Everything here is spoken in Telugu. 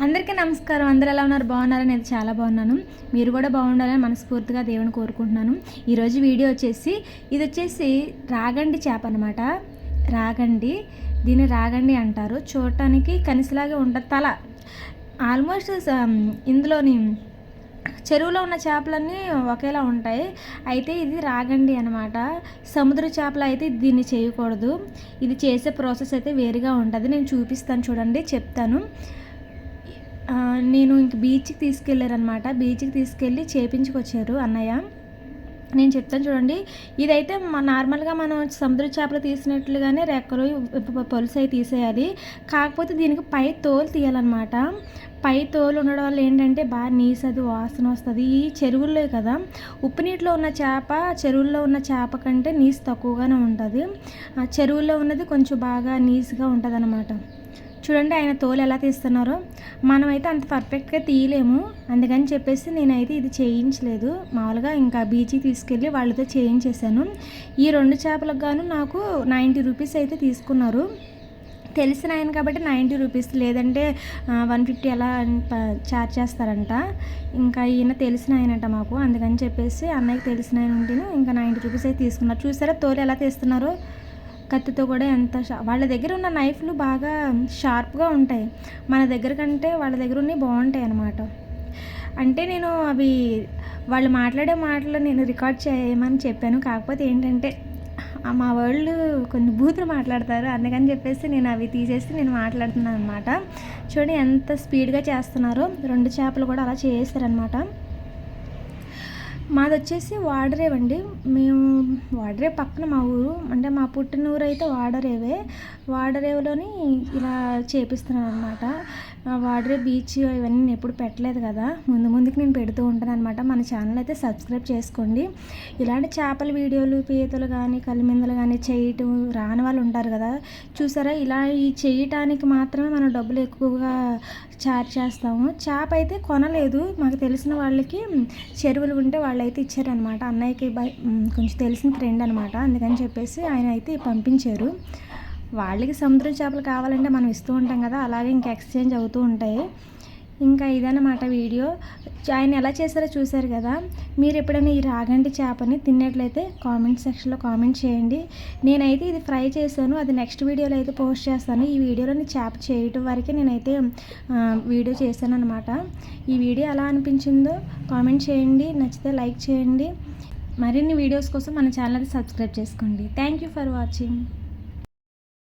అందరికీ నమస్కారం. అందరు ఎలా ఉన్నారు? బాగున్నారని నేను చాలా బాగున్నాను. మీరు కూడా బాగుండాలని మనస్ఫూర్తిగా దేవుని కోరుకుంటున్నాను. ఈరోజు వీడియో వచ్చేసి ఇది వచ్చేసి రాగండి చేప అనమాట రాగండి. దీన్ని రాగండి అంటారు. చూడటానికి కనిసిలాగే ఉంటుంది. తల. ఆల్మోస్ట్ ఇందులోని చెరువులో ఉన్న చేపలన్నీ ఒకేలా ఉంటాయి. అయితే ఇది రాగండి అనమాట సముద్ర చేపలు అయితే దీన్ని చేయకూడదు. ఇది చేసే ప్రాసెస్ అయితే వేరుగా ఉంటుంది. నేను చూపిస్తాను చూడండి చెప్తాను. నేను ఇంక బీచ్కి తీసుకెళ్ళారనమాట బీచ్కి తీసుకెళ్ళి చేపించుకొచ్చారు అన్నయ్య. నేను చెప్తాను చూడండి ఇదైతే నార్మల్గా మనం సముద్ర చేపలు తీసినట్లుగానే రెక్కలు పొలుసు అయి తీసేయాలి. కాకపోతే దీనికి పై తోలు తీయాలన్నమాట. పై తోలు ఉండడం వల్ల ఏంటంటే బాగా నీసది వాసన వస్తుంది. ఈ చెరువుల్లో కదా ఉప్పు నీటిలో ఉన్న చేప చెరువుల్లో ఉన్న చేప కంటే నీసు తక్కువగానే ఉంటుంది. చెరువుల్లో ఉన్నది కొంచెం బాగా నీసుగా ఉంటుంది అన్నమాట చూడండి ఆయన తోలు ఎలా తీస్తున్నారో. మనమైతే అంత పర్ఫెక్ట్గా తీయలేము. అందుకని చెప్పేసి నేనైతే ఇది చేయించలేదు. మామూలుగా ఇంకా బీచ్కి తీసుకెళ్ళి వాళ్ళతో చేయించేశాను. ఈ రెండు చేపలకు గాను నాకు నైంటీ రూపీస్ అయితే తీసుకున్నారు. తెలిసిన ఆయన కాబట్టి నైంటీ రూపీస్ లేదంటే వన్ ఫిఫ్టీ అలా చార్జ్ చేస్తారంట. ఇంకా ఈయన తెలిసిన ఆయనంట మాకు. అందుకని చెప్పేసి అన్నయ్యకి తెలిసిన ఆయన ఉంటేనే ఇంకా నైంటీ రూపీస్ అయితే తీసుకున్నారు. చూసారా తోలు ఎలా తీస్తున్నారో. కత్తితో కూడా ఎంత వాళ్ళ దగ్గర ఉన్న నైఫ్లు బాగా షార్ప్గా ఉంటాయి. మన దగ్గర కంటే వాళ్ళ దగ్గర ఉన్నవి బాగుంటాయి అన్నమాట. అంటే నేను అవి వాళ్ళు మాట్లాడే మాటలు నేను రికార్డ్ చేయమని చెప్పాను. కాకపోతే ఏంటంటే మా వాళ్ళు కొన్ని బూతులు మాట్లాడతారు. అందుకని చెప్పేసి నేను అవి తీసేసి నేను మాట్లాడుతున్నాను అనమాట చూడండి ఎంత స్పీడ్గా చేస్తున్నారో. రెండు చేపలు కూడా అలా చేస్తారనమాట మాది వచ్చేసి వాడరేవ్ అండి మేము వాడరేవ్ పక్కన మా ఊరు. అంటే మా పుట్టిన ఊరు అయితే వాడరేవే. వాడరేవులోని ఇలా చేపిస్తున్నాను అనమాట వాడరే బీచ్ ఇవన్నీ నేను ఎప్పుడు పెట్టలేదు కదా. ముందు ముందుకు నేను పెడుతూ ఉంటాను అనమాట మన ఛానల్ అయితే సబ్స్క్రైబ్ చేసుకోండి. ఇలాంటి చేపల వీడియోలు పీతలు కానీ కలిమిందలు కానీ చేయటం రాని వాళ్ళు ఉంటారు కదా. చూసారా? ఇలా ఈ చేయటానికి మాత్రమే మనం డబ్బులు ఎక్కువగా చార్జ్ చేస్తాము. చేప అయితే కొనలేదు. మాకు తెలిసిన వాళ్ళకి చెరువులు ఉంటే వాళ్ళు అయితే ఇచ్చారనమాట అన్నయ్యకి కొంచెం తెలిసిన ఫ్రెండ్ అనమాట అందుకని చెప్పేసి ఆయన అయితే పంపించారు. వాళ్ళకి సముద్రం చేపలు కావాలంటే మనం ఇస్తూ ఉంటాం కదా అలాగే ఇంకా ఎక్స్చేంజ్ అవుతూ ఉంటాయి. ఇంకా ఇదన్నమాట వీడియో. ఆయన ఎలా చేశారో చూశారు కదా. మీరు ఎప్పుడైనా ఈ రాగంటి చేపని తిన్నట్లయితే కామెంట్ సెక్షన్లో కామెంట్ చేయండి. నేనైతే ఇది ఫ్రై చేశాను. అది నెక్స్ట్ వీడియోలో అయితే పోస్ట్ చేస్తాను. ఈ వీడియోలో చేప చేయటం వరకే నేనైతే వీడియో చేశాను అనమాట ఈ వీడియో ఎలా అనిపించిందో కామెంట్ చేయండి. నచ్చితే లైక్ చేయండి. మరిన్ని వీడియోస్ కోసం మన ఛానల్ సబ్స్క్రైబ్ చేసుకోండి. Thank you for watching